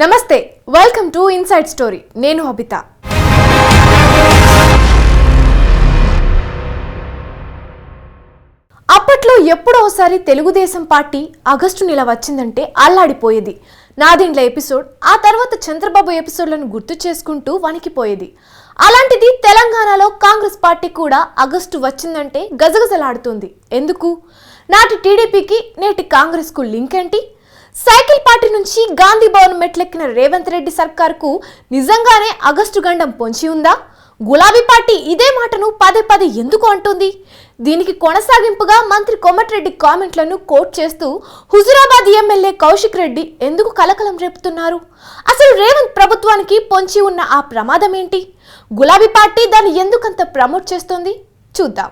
నమస్తే welcome to inside story నేను హబిత. అప్పట్లో ఎప్పుడో ఒకసారి తెలుగుదేశం పార్టీ ఆగస్టు నెల వచ్చిందంటే అల్లాడిపోయేది. నాదిండ్ల ఎపిసోడ్ ఆ తర్వాత చంద్రబాబు ఎపిసోడ్లను గుర్తు చేసుకుంటూ వణికిపోయేది. అలాంటిది తెలంగాణలో కాంగ్రెస్ పార్టీ కూడా ఆగస్టు వచ్చిందంటే గజగజలాడుతుంది. ఎందుకు? నాటి టీడీపీకి నేటి కాంగ్రెస్కు లింక్ ఏంటి సైకిల్ పార్టీ నుంచి గాంధీ భవన్ మెట్లెక్కిన రేవంత్ రెడ్డి సర్కార్కు నిజంగానే ఆగస్టు గండం పొంచి ఉందా? గులాబీ పార్టీ ఇదే మాటను పదే పదే ఎందుకు అంటుంది? దీనికి కొనసాగింపుగా మంత్రి కోమటిరెడ్డి కామెంట్లను కోట్ చేస్తూ హుజురాబాద్ ఎమ్మెల్యే కౌశిక్ రెడ్డి ఎందుకు కలకలం రేపుతున్నారు? అసలు రేవంత్ ప్రభుత్వానికి పొంచి ఉన్న ఆ ప్రమాదం ఏంటి గులాబీ పార్టీ దాన్ని ఎందుకంత ప్రమోట్ చేస్తుంది? చూద్దాం.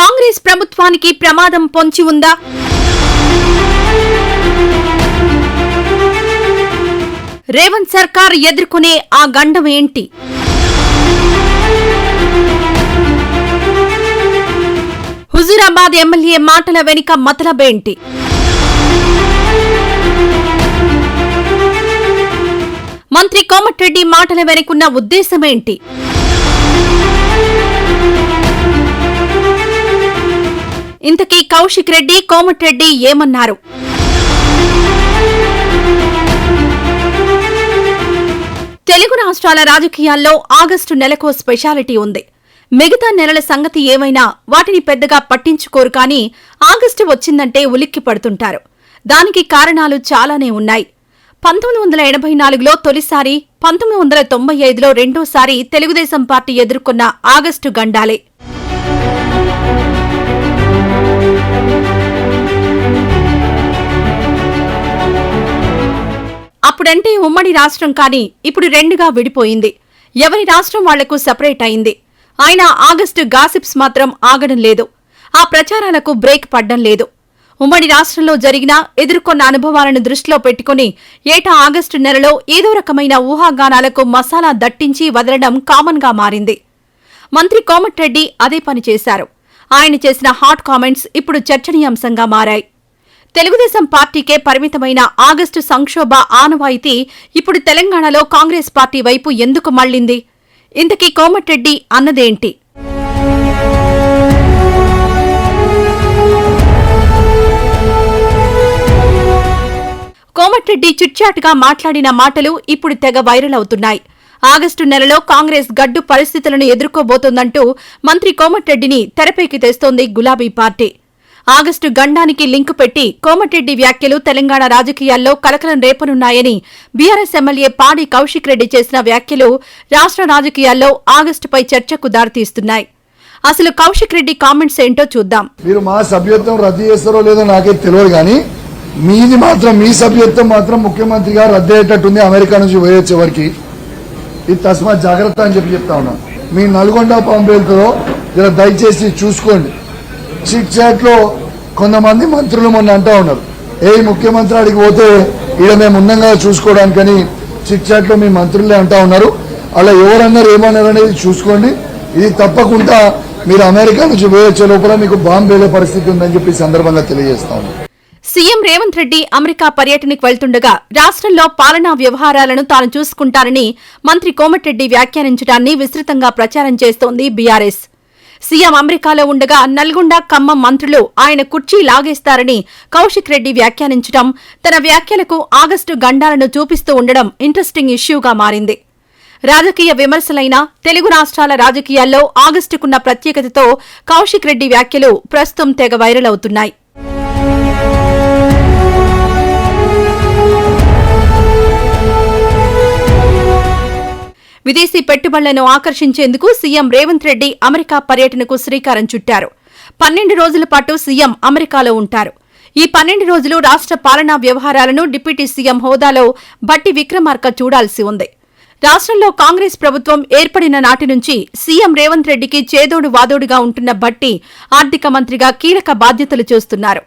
కాంగ్రెస్ ప్రభుత్వానికి ప్రమాదం పొంచి ఉందా? రేవంత్ సర్కార్ ఎదుర్కొనే ఆ గండం ఏంటి? హుజూరాబాద్ ఎమ్మెల్యే మాటల వెనుక మతలబేంటి మంత్రి కోమటిరెడ్డి మాటల వెనుకున్న ఉద్దేశమేంటి ఇంతకీ కౌశిక్ రెడ్డి కోమటిరెడ్డి ఏమన్నారు? తెలుగు రాష్ట్రాల రాజకీయాల్లో ఆగస్టు నెలకో స్పెషాలిటీ ఉంది. మిగతా నెలల సంగతి ఏమైనా వాటిని పెద్దగా పట్టించుకోరు కానీ ఆగస్టు వచ్చిందంటే ఉలిక్కి పడుతుంటారు. దానికి కారణాలు చాలానే ఉన్నాయి. పంతొమ్మిది వందల ఎనభై నాలుగులో తొలిసారి పంతొమ్మిది వందల తొంభై ఐదులో రెండోసారి తెలుగుదేశం పార్టీ ఎదుర్కొన్న ఆగస్టు గండాలే. అప్పుడంటే ఉమ్మడి రాష్ట్రం కానీ ఇప్పుడు రెండుగా విడిపోయింది. ఎవరి రాష్ట్రం వాళ్ళకు సెపరేట్ అయింది. ఆయన ఆగస్టు గాసిప్స్ మాత్రం ఆగడం లేదు. ఆ ప్రచారాలకు బ్రేక్ పడ్డం లేదు. ఉమ్మడి రాష్ట్రంలో జరిగిన ఎదుర్కొన్న అనుభవాలను దృష్టిలో పెట్టుకుని ఏటా ఆగస్టు నెలలో ఏదో రకమైన ఊహాగానాలకు మసాలా దట్టించి వదలడం కామన్గా మారింది. మంత్రి కోమటిరెడ్డి అదే పని చేశారు. ఆయన చేసిన హాట్ కామెంట్స్ ఇప్పుడు చర్చనీయాంశంగా మారాయి. తెలుగుదేశం పార్టీకే పరిమితమైన ఆగస్టు సంక్షోభ ఆనవాయితీ ఇప్పుడు తెలంగాణలో కాంగ్రెస్ పార్టీ వైపు ఎందుకు మళ్ళింది ఇంతకీ కోమటిరెడ్డి అన్నదేంటి? కోమటిరెడ్డి చిట్చాట్గా మాట్లాడిన మాటలు ఇప్పుడు తెగ వైరల్ అవుతున్నాయి. ఆగస్టు నెలలో కాంగ్రెస్ గడ్డు పరిస్థితులను ఎదుర్కోబోతోందంటూ మంత్రి కోమటిరెడ్డిని తెరపైకి తెస్తోంది గులాబీ పార్టీ. ఆగస్టు గండానికి లింకు పెట్టి కోమటిరెడ్డి వ్యాఖ్యలు తెలంగాణ రాజకీయాల్లో కలకలం రేపనున్నాయని బీఆర్ఎస్ ఎమ్మెల్యే పాడి కౌశిక్ రెడ్డి చేసిన వ్యాఖ్యలు రాష్ట్ర రాజకీయాల్లో ఆగస్టుపై చర్చకు దారితీస్తున్నాయి. అసలు కౌశిక్ రెడ్డి కామెంట్స్ ఏంటో చూద్దాం. మీరు మా సభ్యత్వం రద్దు చేస్తారో లేదో నాకే తెలియదు కానీ మీది మాత్రం మీ సభ్యత్వం మాత్రం ముఖ్యమంత్రిగా రద్దు అయ్యేటట్టుంది అమెరికా నుంచి పోయొచ్చే వరకు. ఇది తస్మా జాగ్రత్త అని చెప్పి చెప్తా ఉన్నాం. మీ నల్గొండ పంపేలతో ఇలా దయచేసి చూసుకోండి. చిట్లో కొంతమంది మంత్రులు మొన్న అంటా ఉన్నారు. ఏ ముఖ్యమంత్రి అడిగి పోతే ఈడ మేము ఉన్నంగా చూసుకోవడానికని చిట్ మీ మంత్రులే అంటా ఉన్నారు. అలా ఎవరన్నారు ఏమన్నారు అనేది చూసుకోండి. ఇది తప్పకుండా మీరు అమెరికా నుంచి పోయొచ్చే లోపల మీకు బాంబు వేలే పరిస్థితి ఉందని చెప్పి సందర్భంగా తెలియజేస్తా సీఎం రేవంత్ రెడ్డి అమెరికా పర్యటనకు వెళ్తుండగా రాష్ట్రంలో పాలనా వ్యవహారాలను తాను చూసుకుంటానని మంత్రి కోమటిరెడ్డి వ్యాఖ్యానించడాన్ని విస్తృతంగా ప్రచారం చేస్తోంది బీఆర్ఎస్. సీఎం అమెరికాలో ఉండగా నల్గొండ ఖమ్మం మంత్రులు ఆయన కుర్చీ లాగేస్తారని కౌశిక్ రెడ్డి వ్యాఖ్యానించడం తన వ్యాఖ్యలకు ఆగస్టు గండాలను చూపిస్తూ ఉండడం ఇంట్రెస్టింగ్ ఇష్యూగా మారింది. రాజకీయ విమర్శలైన తెలుగు రాష్ట్రాల రాజకీయాల్లో ఆగస్టుకున్న ప్రత్యేకతతో కౌశిక్ రెడ్డి వ్యాఖ్యలు ప్రస్తుతం తెగ వైరల్ అవుతున్నాయి. విదేశీ పెట్టుబడులను ఆకర్షించేందుకు సీఎం రేవంత్ రెడ్డి అమెరికా పర్యటనకు శ్రీకారం చుట్టారు. పన్నెండు రోజుల పాటు సీఎం అమెరికాలో ఉంటారు. ఈ పన్నెండు రోజులు రాష్ట్ర పాలనా వ్యవహారాలను డిప్యూటీ సీఎం హోదాలో బట్టి విక్రమార్క చూడాల్సి ఉంది. రాష్ట్రంలో కాంగ్రెస్ ప్రభుత్వం ఏర్పడిన నాటి నుంచి సీఎం రేవంత్ రెడ్డికి చేదోడు వాదోడుగా ఉంటున్న బట్టి ఆర్థిక మంత్రిగా కీలక బాధ్యతలు చూస్తున్నారు.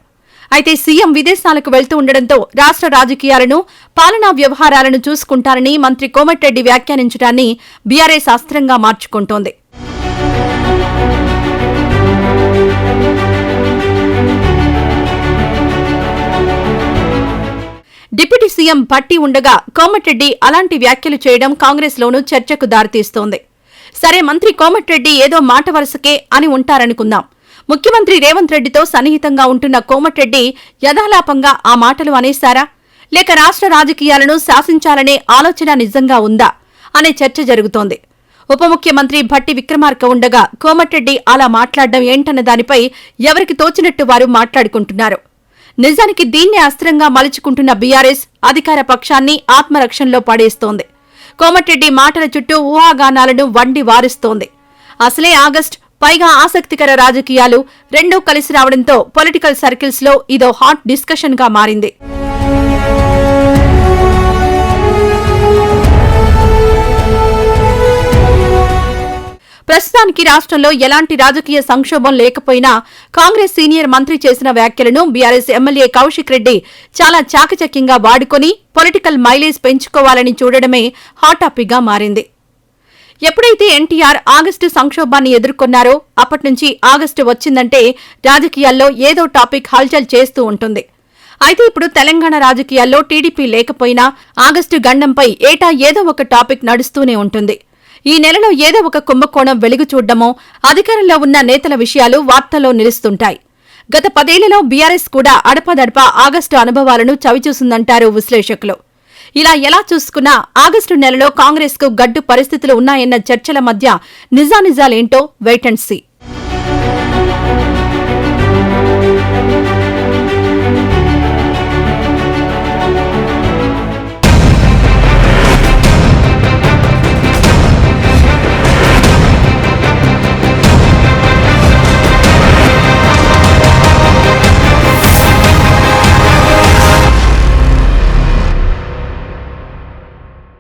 అయితే సీఎం విదేశాలకు వెళ్తూ ఉండడంతో రాష్ట్ర రాజకీయాలను పాలనా వ్యవహారాలను చూసుకుంటారని మంత్రి కోమటిరెడ్డి వ్యాఖ్యానించడాన్ని బీఆర్ఎస్ అస్త్రంగా మార్చుకుంటోంది. డిప్యూటీ సీఎం పట్టి ఉండగా కోమటిరెడ్డి అలాంటి వ్యాఖ్యలు చేయడం కాంగ్రెస్లోనూ చర్చకు దారితీస్తోంది. సరే మంత్రి కోమటిరెడ్డి ఏదో మాట వరుసకే అని ఉంటారనుకుందాం. ముఖ్యమంత్రి రేవంత్ రెడ్డితో సన్నిహితంగా ఉంటున్న కోమటిరెడ్డి యథాలాపంగా ఆ మాటలు అనేశారా? లేక రాష్ట్ర రాజకీయాలను శాసించాలనే ఆలోచన నిజంగా ఉందా? అనే చర్చ జరుగుతోంది. ఉప ముఖ్యమంత్రి భట్టి విక్రమార్క ఉండగా కోమటిరెడ్డి అలా మాట్లాడడం ఏంటన్న దానిపై ఎవరికి తోచినట్టు వారు మాట్లాడుకుంటున్నారు. నిజానికి దీన్నే అస్త్రంగా మలుచుకుంటున్న బీఆర్ఎస్ అధికార పక్షాన్ని ఆత్మరక్షణలో పడేస్తోంది. కోమటిరెడ్డి మాటల చుట్టూ ఊహాగానాలను వండి వారిస్తోంది. అసలే ఆగస్ట్ పైగా ఆసక్తికర రాజకీయాలు రెండూ కలిసి రావడంతో పొలిటికల్ సర్కిల్స్లో ఇదో హాట్ డిస్కషన్గా మారింది. ప్రస్తుతానికి రాష్ట్రంలో ఎలాంటి రాజకీయ సంక్షోభం లేకపోయినా కాంగ్రెస్ సీనియర్ మంత్రి చేసిన వ్యాఖ్యలను బీఆర్ఎస్ ఎమ్మెల్యే కౌశిక్ రెడ్డి చాలా చాకచక్యంగా వాడుకొని పొలిటికల్ మైలేజ్ పెంచుకోవాలని చూడడమే హాట్ టాపిక్గా మారింది. ఎప్పుడైతే ఎన్టీఆర్ ఆగస్టు సంక్షోభాన్ని ఎదుర్కొన్నారో అప్పట్నుంచి ఆగస్టు వచ్చిందంటే రాజకీయాల్లో ఏదో టాపిక్ హల్చల్ చేస్తూ ఉంటుంది. అయితే ఇప్పుడు తెలంగాణ రాజకీయాల్లో టీడీపీ లేకపోయినా ఆగస్టు గండంపై ఏటా ఏదో ఒక టాపిక్ నడుస్తూనే ఉంటుంది. ఈ నెలలో ఏదో ఒక కుంభకోణం వెలుగు చూడ్డమో అధికారంలో ఉన్న నేతల విషయాలు వార్తల్లో నిలుస్తుంటాయి. గత పదేళ్ళలో బీఆర్ఎస్ కూడా అడపదడప ఆగస్టు అనుభవాలను చవిచూసిందంటారు విశ్లేషకులు. ఇలా ఎలా చూసుకున్నా ఆగస్టు నెలలో కాంగ్రెస్కు గడ్డు పరిస్థితులు ఉన్నాయన్న చర్చల మధ్య నిజానిజాలేంటో వెయిట్ అండ్ సీ.